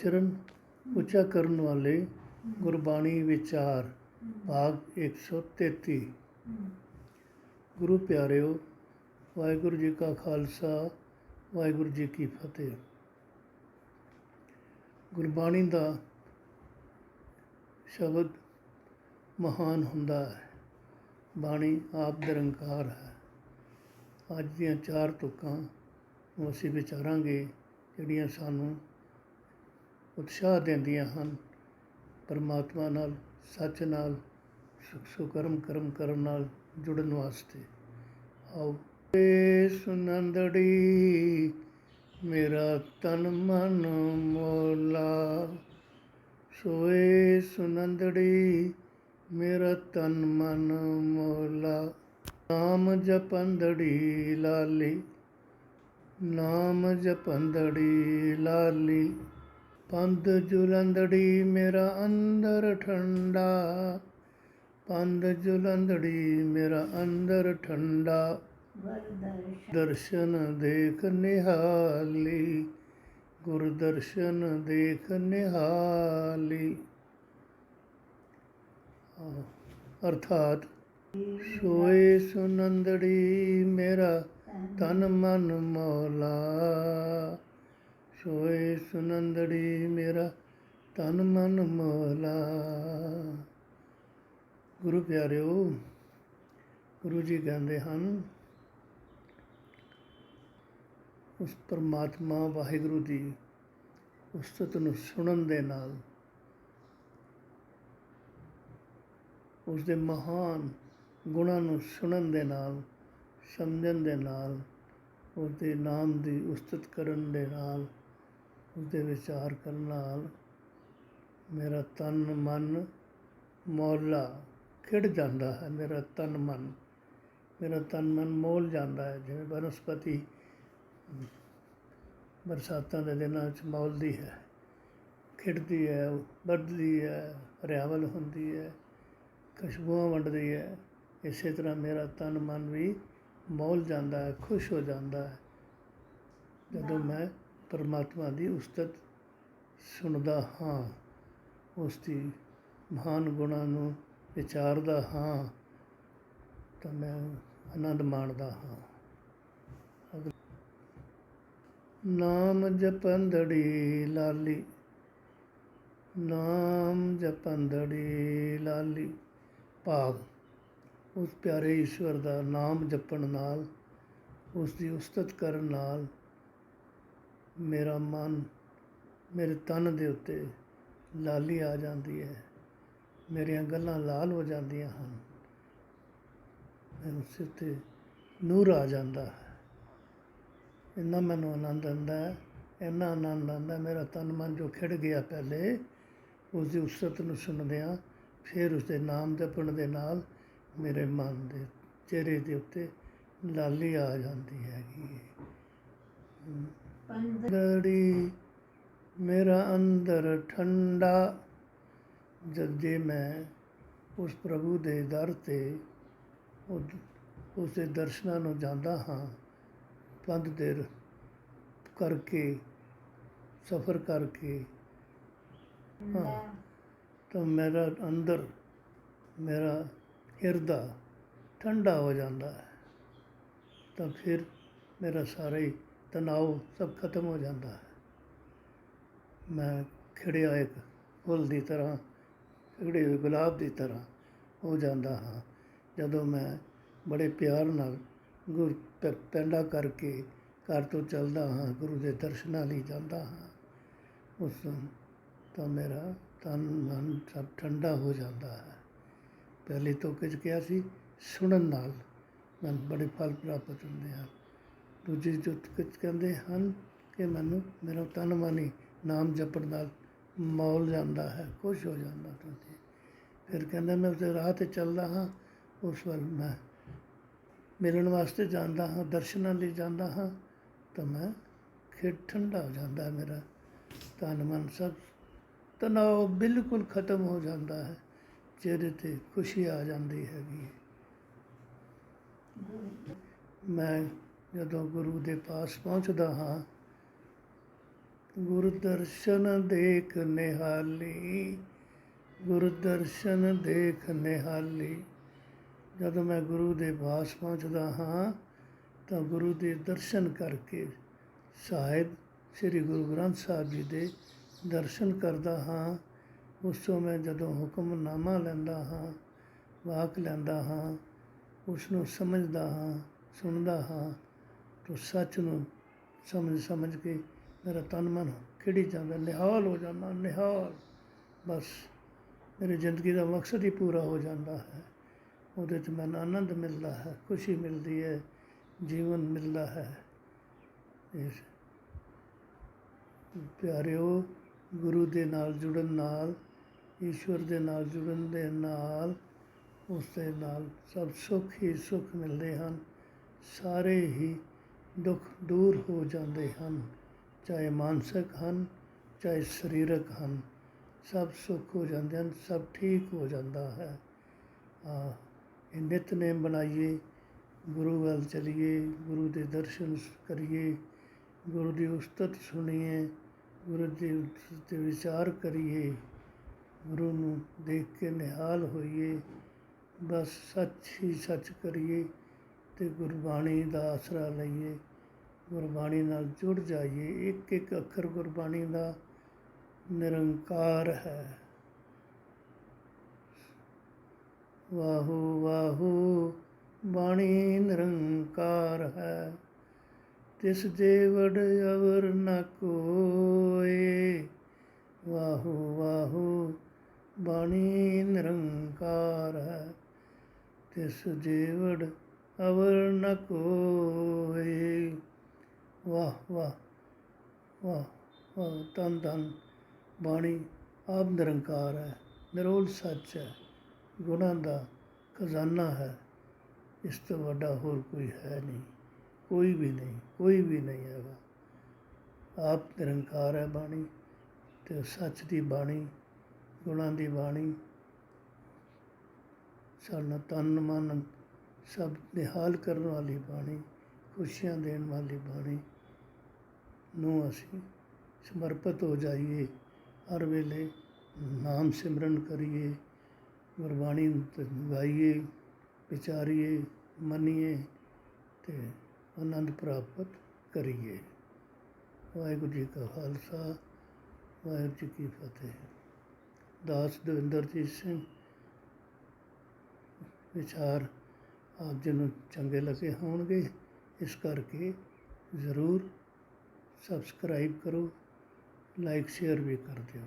ਆਚਰਨ ਉੱਚਾ ਕਰਨ ਵਾਲੇ ਗੁਰਬਾਣੀ ਵਿਚਾਰ, ਭਾਗ 133 ਗੁਰੂ ਪਿਆਰਿਓ, ਵਾਹਿਗੁਰੂ ਜੀ ਕਾ ਖਾਲਸਾ, ਵਾਹਿਗੁਰੂ ਜੀ ਕੀ ਫਤਿਹ। ਗੁਰਬਾਣੀ ਦਾ ਸ਼ਬਦ ਮਹਾਨ ਹੁੰਦਾ ਹੈ। ਬਾਣੀ ਆਪ ਨਿਰੰਕਾਰ ਹੈ। ਅੱਜ ਦੀਆਂ ਚਾਰ ਤੁਕਾਂ ਨੂੰ ਅਸੀਂ ਵਿਚਾਰਾਂਗੇ, ਜਿਹੜੀਆਂ ਸਾਨੂੰ ਉਤਸ਼ਾਹ ਦਿੰਦੀਆਂ ਹਨ। ਪਰਮਾਤਮਾ ਨਾਲ, ਸੱਚ ਨਾਲ ਸੁ- ਸੁਕਰਮ ਕਰਮ ਕਰਨ ਨਾਲ ਜੁੜਨ ਵਾਸਤੇ। ਆਓ। ਏ ਸੁਨੰਦੜੀ, ਮੇਰਾ ਤਨ ਮਨ ਮੋਲਾ। ਸੋਏ ਸੁਨੰਦੜੀ, ਮੇਰਾ ਤਨ ਮਨ ਮੋਲਾ। ਨਾਮ ਜਪੰਦੜੀ ਲਾਲੀ, ਨਾਮ ਜਪੰਦੜੀ ਲਾਲੀ। ਪੰਦ ਜੁਲੰਦੜੀ ਮੇਰਾ ਅੰਦਰ ਠੰਡਾ। ਪੰਦ ਜੁਲੰਦੜੀ ਮੇਰਾ ਅੰਦਰ ਠੰਡਾ। ਦਰਸ਼ਨ ਦੇਖ ਨਿਹਾਲੀ। ਗੁਰ ਦਰਸ਼ਨ ਦੇਖ ਨਿਹਾਲੀ। ਅਰਥਾਤ ਸੋਏ ਸੁਨੰਦੜੀ ਮੇਰਾ ਤਨ ਮਨ ਮੌਲਾ। ਸੋਏ ਸੁਨੰਦੜੀ ਮੇਰਾ ਤਨ ਮਨ ਮੋਲਾ ਗੁਰੂ ਪਿਆਰਿਓ, ਗੁਰੂ ਜੀ ਕਹਿੰਦੇ ਹਨ, ਉਸ ਪਰਮਾਤਮਾ ਵਾਹਿਗੁਰੂ ਦੀ ਉਸਤਤ ਨੂੰ ਸੁਣਨ ਦੇ ਨਾਲ ਉਸ ਦੇ ਮਹਾਨ ਗੁਣਾਂ ਨੂੰ ਸੁਣਨ ਦੇ ਨਾਲ, ਸਮਝਣ ਦੇ ਨਾਲ ਉਸ ਦੇ ਨਾਮ ਦੀ ਉਸਤਤ ਕਰਨ ਦੇ ਨਾਲ ਉਸ ਦੇ ਵਿਚਾਰ ਕਰਨ ਨਾਲ ਮੇਰਾ ਤਨ ਮਨ ਮੌਲਾ ਖਿੜ ਜਾਂਦਾ ਹੈ, ਮੇਰਾ ਤਨ ਮਨ, ਮੇਰਾ ਤਨ ਮਨ ਮੋਲ ਜਾਂਦਾ ਹੈ, ਜਿਵੇਂ ਬਨਸਪਤੀ ਬਰਸਾਤਾਂ ਦੇ ਦਿਨਾਂ ਵਿੱਚ ਮੌਲਦੀ ਹੈ, ਖਿੜਦੀ ਹੈ ਵੱਧਦੀ ਹੈ, ਹਰਿਆਵਲ ਹੁੰਦੀ ਹੈ, ਖੁਸ਼ਬੂਆਂ ਵੰਡਦੀ ਹੈ, ਇਸੇ ਤਰ੍ਹਾਂ ਮੇਰਾ ਤਨ ਮਨ ਵੀ ਮੌਲ ਜਾਂਦਾ ਹੈ, ਖੁਸ਼ ਹੋ ਜਾਂਦਾ ਹੈ। ਜਦੋਂ ਮੈਂ ਪਰਮਾਤਮਾ ਦੀ ਉਸਤਤ ਸੁਣਦਾ ਹਾਂ ਉਸ ਦੀ ਮਹਾਨ ਗੁਣਾਂ ਨੂੰ ਵਿਚਾਰਦਾ ਹਾਂ ਤਾਂ ਮੈਂ ਆਨੰਦ ਮਾਣਦਾ ਹਾਂ। ਅਗਲਾ- ਨਾਮ ਜਪੰਦੜੀ ਲਾਲੀ। ਨਾਮ ਜਪੰਦੜੀ ਲਾਲੀ। ਭਾਗ ਉਸ ਪਿਆਰੇ ਈਸ਼ਵਰ ਦਾ ਨਾਮ ਜਪਣ ਨਾਲ ਉਸ ਦੀ ਉਸਤਤ ਕਰਨ ਨਾਲ ਮੇਰਾ ਮਨ ਮੇਰੇ ਤਨ ਦੇ ਉੱਤੇ ਲਾਲੀ ਆ ਜਾਂਦੀ ਹੈ। ਮੇਰੀਆਂ ਗੱਲਾਂ ਲਾਲ ਹੋ ਜਾਂਦੀਆਂ ਹਨ। ਮੈਨੂੰ ਸਿਰ 'ਤੇ ਨੂਰ ਆ ਜਾਂਦਾ ਹੈ। ਇੰਨਾ ਮੈਨੂੰ ਆਨੰਦ ਆਉਂਦਾ ਹੈ, ਇੰਨਾ ਆਨੰਦ ਆਉਂਦਾ ਮੇਰਾ ਤਨ ਮਨ ਜੋ ਖਿੜ ਗਿਆ ਪਹਿਲੇ ਉਸ ਦੀ ਉਸਤਤ ਨੂੰ ਸੁਣਦਿਆਂ ਫਿਰ ਉਸ ਦੇ ਨਾਮ ਜਪਣ ਦੇ ਨਾਲ ਮੇਰੇ ਮਨ ਦੇ ਚਿਹਰੇ ਦੇ ਉੱਤੇ ਲਾਲੀ ਆ ਜਾਂਦੀ ਹੈਗੀ ਅੰਦੜੀ ਮੇਰਾ ਅੰਦਰ ਠੰਡਾ। ਜਦ ਜੇ ਮੈਂ ਉਸ ਪ੍ਰਭੂ ਦੇ ਦਰ ਤੇ ਉਹ- ਉਸ ਦੇ ਦਰਸ਼ਨਾਂ ਨੂੰ ਜਾਂਦਾ ਹਾਂ ਪੰਧ ਦੇਰ ਕਰਕੇ, ਸਫ਼ਰ ਕਰਕੇ, ਹਾਂ, ਤਾਂ ਮੇਰਾ ਅੰਦਰ, ਮੇਰਾ ਹਿਰਦਾ ਠੰਡਾ ਹੋ ਜਾਂਦਾ ਹੈ। ਤਾਂ ਫਿਰ ਮੇਰਾ ਸਾਰਾ ਹੀ ਤਣਾਅ ਸਭ ਖਤਮ ਹੋ ਜਾਂਦਾ ਹੈ। ਮੈਂ ਖਿੜਿਆ ਇੱਕ ਫੁੱਲ ਦੀ ਤਰ੍ਹਾਂ, ਖਿੜੇ ਹੋਏ ਗੁਲਾਬ ਦੀ ਤਰ੍ਹਾਂ ਹੋ ਜਾਂਦਾ ਹਾਂ। ਜਦੋਂ ਮੈਂ ਬੜੇ ਪਿਆਰ ਨਾਲ ਗੁਰ ਪੈਂਡਾ ਕਰਕੇ ਘਰ ਤੋਂ ਚੱਲਦਾ ਹਾਂ, ਗੁਰੂ ਦੇ ਦਰਸ਼ਨਾਂ ਲਈ ਜਾਂਦਾ ਹਾਂ, ਉਸ ਤਾਂ ਮੇਰਾ ਤਨ, ਮਨ ਸਭ ਠੰਡਾ ਹੋ ਜਾਂਦਾ ਹੈ। ਪਹਿਲੇ ਤੋਂ ਕੁਝ ਕਿਹਾ ਸੀ, ਸੁਣਨ ਨਾਲ ਮੈਨੂੰ ਬੜੇ ਫਲ ਪ੍ਰਾਪਤ ਹੁੰਦੇ ਹਨ। ਦੂਜੀ ਜੋ ਕਹਿੰਦੇ ਹਨ ਕਿ ਮੈਨੂੰ, ਮੇਰਾ ਤਨ ਮਨ ਹੀ ਨਾਮ ਜਪਣ ਨਾਲ ਮੌਲ ਜਾਂਦਾ ਹੈ, ਖੁਸ਼ ਹੋ ਜਾਂਦਾ ਤੁਸੀਂ ਫਿਰ ਕਹਿੰਦਾ, ਮੈਂ ਉਸੇ ਰਾਹ ਤੇ ਚੱਲਦਾ ਹਾਂ, ਉਸ ਵੱਲ ਮੈਂ ਮਿਲਣ ਵਾਸਤੇ ਜਾਂਦਾ ਹਾਂ, ਦਰਸ਼ਨਾਂ ਲਈ ਜਾਂਦਾ ਹਾਂ, ਤਾਂ ਮੈਂ ਖਿੜ ਠੰਡਾ ਹੋ ਜਾਂਦਾ ਹੈ ਮੇਰਾ ਤਨ ਮਨ ਸਭ। ਤਣਾਅ ਬਿਲਕੁਲ ਖਤਮ ਹੋ ਜਾਂਦਾ ਹੈ, ਚਿਹਰੇ ਤੇ ਖੁਸ਼ੀ ਆ ਜਾਂਦੀ ਹੈਗੀ ਮੈਂ ਜਦੋਂ ਗੁਰੂ ਦੇ ਪਾਸ ਪਹੁੰਚਦਾ ਹਾਂ ਗੁਰ ਦਰਸ਼ਨ ਦੇਖ ਨਿਹਾਲੀ ਗੁਰ ਦਰਸ਼ਨ ਦੇਖ ਨਿਹਾਲੀ। ਜਦੋਂ ਮੈਂ ਗੁਰੂ ਦੇ ਪਾਸ ਪਹੁੰਚਦਾ ਹਾਂ, ਤਾਂ ਗੁਰੂ ਦੇ ਦਰਸ਼ਨ ਕਰਕੇ ਸਾਹਿਬ ਸ੍ਰੀ ਗੁਰੂ ਗ੍ਰੰਥ ਸਾਹਿਬ ਜੀ ਦੇ ਦਰਸ਼ਨ ਕਰਦਾ ਹਾਂ। ਉਸ ਤੋਂ ਮੈਂ ਜਦੋਂ ਹੁਕਮਨਾਮਾ ਲੈਂਦਾ ਹਾਂ, ਵਾਕ ਲੈਂਦਾ ਹਾਂ ਉਸ ਨੂੰ ਸਮਝਦਾ ਹਾਂ, ਸੁਣਦਾ ਹਾਂ ਤਾਂ ਸੱਚ ਨੂੰ ਸਮਝ ਸਮਝ ਕੇ ਮੇਰਾ ਤਨ ਮਨ ਖਿੜੀ ਜਾਂਦਾ, ਨਿਹਾਲ ਹੋ ਜਾਂਦਾ, ਨਿਹਾਲ। ਬਸ ਮੇਰੀ ਜ਼ਿੰਦਗੀ ਦਾ ਮਕਸਦ ਹੀ ਪੂਰਾ ਹੋ ਜਾਂਦਾ ਹੈ। ਉਹਦੇ 'ਚ ਮੈਨੂੰ ਆਨੰਦ ਮਿਲਦਾ ਹੈ, ਖੁਸ਼ੀ ਮਿਲਦੀ ਹੈ, ਜੀਵਨ ਮਿਲਦਾ ਹੈ। ਇਸ ਪਿਆਰਿਓ, ਗੁਰੂ ਦੇ ਨਾਲ ਜੁੜਨ ਨਾਲ, ਈਸ਼ਵਰ ਦੇ ਨਾਲ ਜੁੜਨ ਦੇ ਨਾਲ, ਉਸ ਦੇ ਨਾਲ ਸਭ ਸੁੱਖ ਹੀ ਸੁੱਖ ਮਿਲਦੇ ਹਨ। ਸਾਰੇ ਹੀ ਦੁੱਖ ਦੂਰ ਹੋ ਜਾਂਦੇ ਹਨ, ਚਾਹੇ ਮਾਨਸਿਕ ਹਨ, ਚਾਹੇ ਸਰੀਰਕ ਹਨ, ਸਭ ਸੁੱਖ ਹੋ ਜਾਂਦੇ ਹਨ, ਸਭ ਠੀਕ ਹੋ ਜਾਂਦਾ ਹੈ। ਆ ਇਹ ਨਿਤਨੇਮ ਬਣਾਈਏ, ਗੁਰੂ ਵੱਲ ਚਲੀਏ, ਗੁਰੂ ਦੇ ਦਰਸ਼ਨ ਕਰੀਏ, ਗੁਰੂ ਦੀ ਉਸਤਤ ਸੁਣੀਏ, ਗੁਰੂ ਦੇ ਤੇ ਵਿਚਾਰ ਕਰੀਏ, ਗੁਰੂ ਨੂੰ ਦੇਖ ਕੇ ਨਿਹਾਲ ਹੋਈਏ, ਬਸ ਸੱਚ ਹੀ ਸੱਚ ਕਰੀਏ। ਅਤੇ ਗੁਰਬਾਣੀ ਦਾ ਆਸਰਾ ਲਈਏ, ਗੁਰਬਾਣੀ ਨਾਲ ਜੁੜ ਜਾਈਏ ਇੱਕ ਇੱਕ ਅੱਖਰ ਗੁਰਬਾਣੀ ਦਾ ਨਿਰੰਕਾਰ ਹੈ। ਵਾਹੂ ਵਾਹੂ, ਬਾਣੀ ਨਿਰੰਕਾਰ ਹੈ। ਤਿਸ ਦੇ ਵਡ ਅਵਰ ਨ ਕੋਏ, ਵਾਹੂ ਵਾਹੂ, ਬਾਣੀ ਨਿਰੰਕਾਰ ਹੈ। ਤਿਸ ਦੇ ਵਡ ਅਵਰ ਨ ਕੋਏ ਵਾਹ ਵਾਹ ਵਾਹ ਵਾਹ ਤਨ ਤਨ ਬਾਣੀ ਆਪ ਨਿਰੰਕਾਰ ਹੈ, ਨਿਰੋਲ ਸੱਚ ਹੈ, ਗੁਣਾਂ ਦਾ ਖਜ਼ਾਨਾ ਹੈ। ਇਸ ਤੋਂ ਵੱਡਾ ਹੋਰ ਕੋਈ ਹੈ ਨਹੀਂ, ਕੋਈ ਵੀ ਨਹੀਂ, ਕੋਈ ਵੀ ਨਹੀਂ ਹੈਗਾ। ਆਪ ਨਿਰੰਕਾਰ ਹੈ ਬਾਣੀ ਤੇ ਸੱਚ ਦੀ ਬਾਣੀ, ਗੁਣਾਂ ਦੀ ਬਾਣੀ। ਸਾਡਾ ਤਨ, ਮਨ ਸਭ ਨਿਹਾਲ ਕਰਨ ਵਾਲੀ ਬਾਣੀ, ਖੁਸ਼ੀਆਂ ਦੇਣ ਵਾਲੀ ਬਾਣੀ ਨੂੰ ਅਸੀਂ ਸਮਰਪਿਤ ਹੋ ਜਾਈਏ। ਹਰ ਵੇਲੇ ਨਾਮ ਸਿਮਰਨ ਕਰੀਏ, ਗੁਰਬਾਣੀ ਨੂੰ ਗਾਈਏ, ਵਿਚਾਰੀਏ, ਮੰਨੀਏ ਤੇ ਆਨੰਦ ਪ੍ਰਾਪਤ ਕਰੀਏ। ਵਾਹਿਗੁਰੂ ਜੀ ਕਾ ਖਾਲਸਾ, ਵਾਹਿਗੁਰੂ ਜੀ ਕੀ ਫਤਿਹ। ਦਾਸ ਦਵਿੰਦਰਜੀਤ ਸਿੰਘ, ਵਿਚਾਰ ਆਪ ਜੀ ਨੂੰ ਚੰਗੇ ਲੱਗੇ ਹੋਣਗੇ। ਇਸ ਕਰਕੇ ਜ਼ਰੂਰ ਸਬਸਕ੍ਰਾਈਬ ਕਰੋ ਲਾਈਕ ਸ਼ੇਅਰ ਵੀ ਕਰ ਦਿਓ।